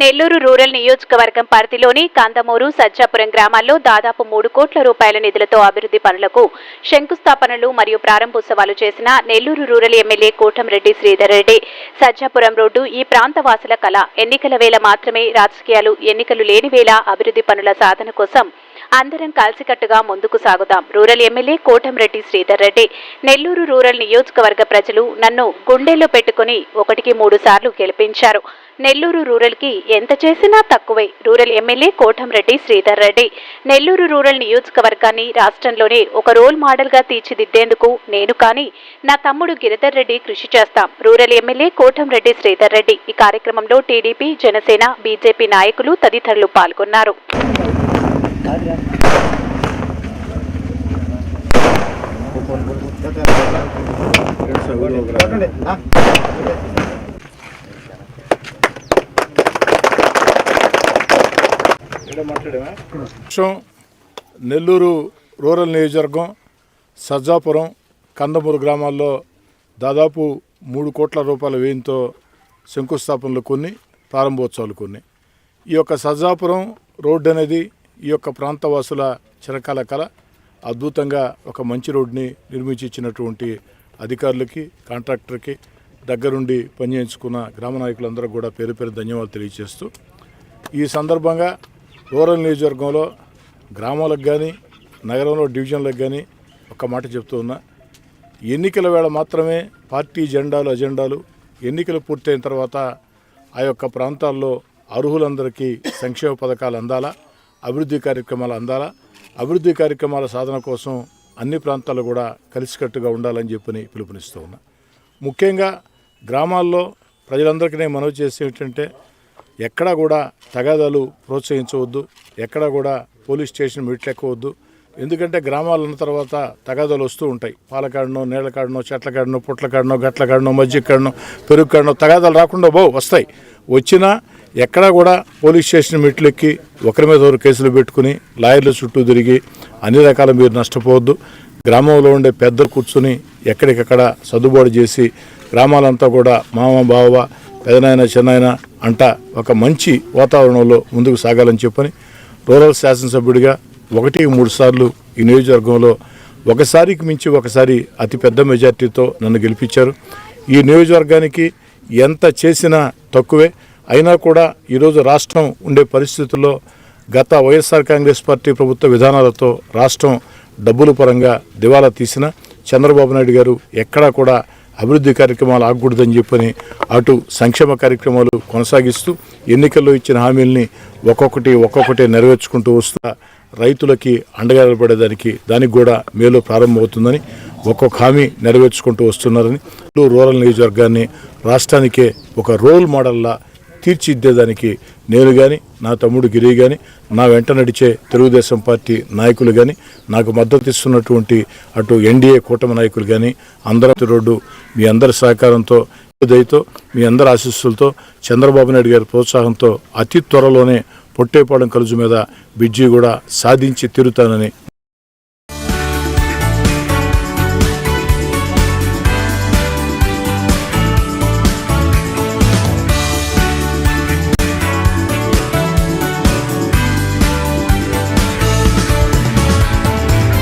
Nellore rural నియోజకవర్గం పరిధిలోని కందమూరు సజ్జాపురం గ్రామాల్లో దాదాపు మూడు కోట్ల రూపాయల నిధులతో అభివృద్ధి పనులకు శంకుస్థాపనలు మరియు ప్రారంభోత్సవాలు చేసిన Nellore rural MLA Kotamreddy Sridhar Reddy Sajjapuram road ఈ ప్రాంత వాసుల కళ ఎన్నికల వేళ మాత్రమే రాజకీయాలు ఎన్నికలు లేని వేళ అభివృద్ధి పనుల సాధన కోసం అందరం కలిసికట్టుగా ముందుకు సాగుదాం. Rural MLA Kotamreddy Sridhar Reddy. Nellore rural నియోజకవర్గ ప్రజలు నన్ను గుండెల్లో పెట్టుకుని ఒకటికి మూడు సార్లు గెలిపించారు. నెల్లూరు రూరల్కి ఎంత చేసినా తక్కువే rural MLA Kotamreddy Sridhar Reddy. Nellore rural నియోజకవర్గాన్ని రాష్ట్రంలోనే ఒక రోల్ మోడల్గా తీర్చిదిద్దేందుకు నేను కానీ నా తమ్ముడు గిరిధర్ రెడ్డి కృషి చేస్తాం. రూరల్ ఎమ్మెల్యే కోటంరెడ్డి శ్రీధర్ రెడ్డి ఈ కార్యక్రమంలో టీడీపీ జనసేన బీజేపీ నాయకులు తదితరులు పాల్గొన్నారు. నెల్లూరు రూరల్ నియోజకవర్గం సజ్జాపురం కందమూరు గ్రామాల్లో దాదాపు మూడు కోట్ల రూపాయల వ్యయంతో శంకుస్థాపనలు కొన్ని ప్రారంభోత్సవాలు కొన్ని. ఈ యొక్క సజ్జాపురం రోడ్డు అనేది ఈ యొక్క ప్రాంతవాసుల చిరకాల కళ అద్భుతంగా ఒక మంచి రోడ్డుని నిర్మించి ఇచ్చినటువంటి అధికారులకి కాంట్రాక్టర్కి దగ్గరుండి పనిచేయించుకున్న గ్రామ నాయకులందరూ కూడా పేరు పేరు ధన్యవాదాలు తెలియజేస్తూ ఈ సందర్భంగా రూరల్ నియోజకవర్గంలో గ్రామాలకు కానీ నగరంలో డివిజన్లకు కానీ ఒక మాట చెప్తూ ఉన్నా ఎన్నికల వేళ మాత్రమే పార్టీ జెండాలు అజెండాలు ఎన్నికలు పూర్తయిన తర్వాత ఆ యొక్క ప్రాంతాల్లో అర్హులందరికీ సంక్షేమ పథకాలు అందాలా? అభివృద్ధి కార్యక్రమాలు అందాలా? అభివృద్ధి కార్యక్రమాల సాధన కోసం అన్ని ప్రాంతాలు కూడా కలిసికట్టుగా ఉండాలని చెప్పని పిలుపునిస్తూ ఉన్నా. ముఖ్యంగా గ్రామాల్లో ప్రజలందరికీ నేను మనవి చేసి ఏంటంటే ఎక్కడా కూడా తగాదాలు ప్రోత్సహించవద్దు ఎక్కడా కూడా పోలీస్ స్టేషన్ మెట్లెక్కవద్దు. ఎందుకంటే గ్రామాలు ఉన్న తర్వాత తగాదాలు వస్తూ ఉంటాయి. పాలకాడనో నీళ్ళకాడనో చెట్లకాడనో పుట్లకాడనో గట్లకాడనో మజ్జిగ కాడనో పెరుగు కాడనో తగాదాలు రాకుండా బో వస్తాయి. వచ్చినా ఎక్కడా కూడా పోలీస్ స్టేషన్ మెట్లెక్కి ఒకరి మీద ఒకరు కేసులు పెట్టుకుని లాయర్ల చుట్టూ తిరిగి అన్ని రకాల మీరు నష్టపోవద్దు. గ్రామంలో ఉండే పెద్దలు కూర్చుని ఎక్కడికక్కడ సర్దుబాటు చేసి గ్రామాలంతా కూడా మామ బావ పెదనాయన చిన్నాయన అంట ఒక మంచి వాతావరణంలో ముందుకు సాగాలని చెప్పని రూరల్ శాసనసభ్యుడిగా ఒకటి మూడు సార్లు ఈ నియోజకవర్గంలో ఒకసారికి మించి ఒకసారి అతిపెద్ద మెజార్టీతో నన్ను గెలిపించారు. ఈ నియోజకవర్గానికి ఎంత చేసినా తక్కువే. అయినా కూడా ఈరోజు రాష్ట్రం ఉండే పరిస్థితుల్లో గత వైఎస్ఆర్ కాంగ్రెస్ పార్టీ ప్రభుత్వ విధానాలతో రాష్ట్రం డబ్బుల పరంగా దివాలా తీసిన చంద్రబాబు నాయుడు గారు ఎక్కడా కూడా అభివృద్ధి కార్యక్రమాలు ఆగకూడదని చెప్పని అటు సంక్షేమ కార్యక్రమాలు కొనసాగిస్తూ ఎన్నికల్లో ఇచ్చిన హామీల్ని ఒక్కొక్కటి ఒక్కొక్కటి నెరవేర్చుకుంటూ వస్తా రైతులకి అండగా నిలబడేదానికి దానికి కూడా మేలు ప్రారంభమవుతుందని ఒక్కొక్క హామీ నెరవేర్చుకుంటూ వస్తున్నారని రూరల్ నియోజకవర్గాన్ని రాష్ట్రానికే ఒక రోల్ మోడల్లా తీర్చిదిద్దేదానికి నేను కానీ నా తమ్ముడు గిరి కానీ నా వెంట నడిచే తెలుగుదేశం పార్టీ నాయకులు కానీ నాకు మద్దతు ఇస్తున్నటువంటి అటు ఎన్డీఏ కూటమి నాయకులు కానీ అందరూ రోడ్డు మీ అందరి సహకారంతో దయతో మీ అందరి ఆశీస్సులతో చంద్రబాబు నాయుడు గారి ప్రోత్సాహంతో అతి త్వరలోనే పొట్టేపాలెం కలుజు మీద బిడ్జి కూడా సాధించి తీరుతానని